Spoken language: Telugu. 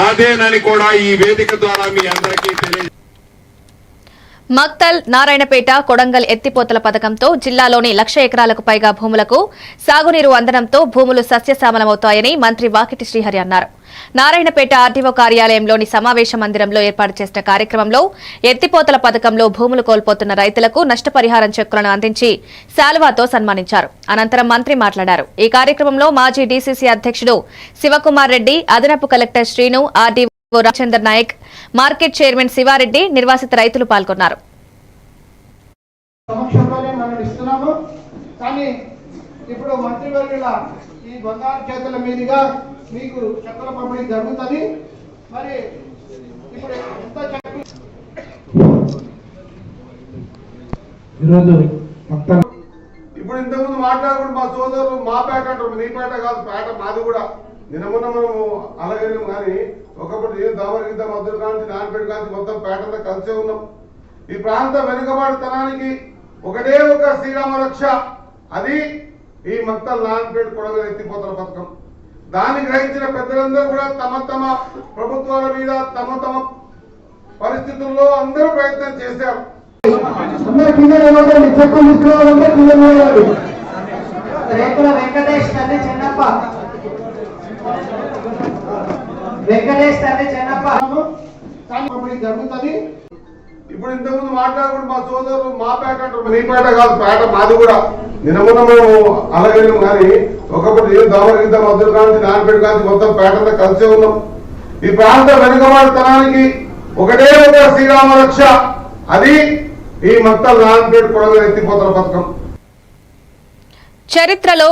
నాదేనని కూడా ఈ వేదిక ద్వారా మీ అందరికీ తెలియ మక్తల్ నారాయణపేట కొడంగల్ ఎత్తిపోతల పథకంతో జిల్లాలోని లక్ష ఎకరాలకు పైగా భూములకు సాగునీరు అందడంతో భూములు సస్యశ్యామలమవుతాయని మంత్రి వాకిటి శ్రీహరి అన్నారు. నారాయణపేట ఆర్డీఓ కార్యాలయంలోని సమావేశ మందిరంలో ఏర్పాటు చేసిన కార్యక్రమంలో ఎత్తిపోతల పథకంలో భూములు కోల్పోతున్న రైతులకు నష్టపరిహారం చెక్కులను అందించి శాలువాతో సన్మానించారు. అనంతరం మంత్రి మాట్లాడారు. ఈ కార్యక్రమంలో మాజీ డీసీసీ అధ్యక్షుడు శివకుమార్ రెడ్డి అదనపు collector Srinu RDO Ramachandar Nayak market chairman Shivareddy నిర్వాసిత రైతులు పాల్గొన్నారు. కానీ ఇప్పుడు మంత్రివర్యుల ఈ బంగారు చేతుల మీదుగా మీకు చక్కెర పంపిణీ జరుగుతుంది. మరి ఇప్పుడు ఎంత చక్కెర ఈరోజు మొత్తం ఇప్పుడు ఇంతకుముందు మాట్లాడుకుంటూ మా సోదరులు మా పేట అంటారు నీ పేట కాదు పేట మాది కూడా. నిన్న మొన్న మనము అలాగేనాం కానీ ఒకప్పుడు నేను దావరిగిద్ద మద్దతు కాంచి నాన్నపేట కాంచి మొత్తం పేటంతా కలిసే ఉన్నాం. ఈ ప్రాంత వెనుకబాటుతనానికి ఒకటే ఒక శ్రీరామ రక్ష. అది ఈ మక్తల్ నాన్నపేట కొడగలు ఎత్తిపోతల పథకం. దాన్ని గ్రహించిన పెద్దలందరూ కూడా తమ తమ ప్రభుత్వాల మీద తమ తమ పరిస్థితుల్లో అందరూ ప్రయత్నం చేశారు. కింద నిలబడండి చెక్కులు తీసుకోవాలంటే కింద నిలబడాలి రేకుల వెంకటేష్ తండ్రి చిన్నప్ప వెంకటేష్ తండ్రి చిన్నప్ప పంపిణీ జరుగుతుంది. ఇప్పుడు ఇంతకుముందు మాట్లాడుకుంటూ మా సోదరులు మా పేట అంటారు. నీ పేట కాదు పేట మాది కూడా. నిన్న మనము అలాగేనాం కానీ ఒకప్పుడు నేను దావరిగిద్ద మద్దతు కాంచి నాన్నపేట కాంచి మొత్తం పేటంతా కలిసే ఉన్నాం. ఈ ప్రాంత వెనుకబాటుతనానికి ఒకటే ఒక శ్రీరామ రక్ష. అది ఈ మక్తల్ నాన్నపేట కొడగలు ఎత్తిపోతల పథకం చరిత్రలో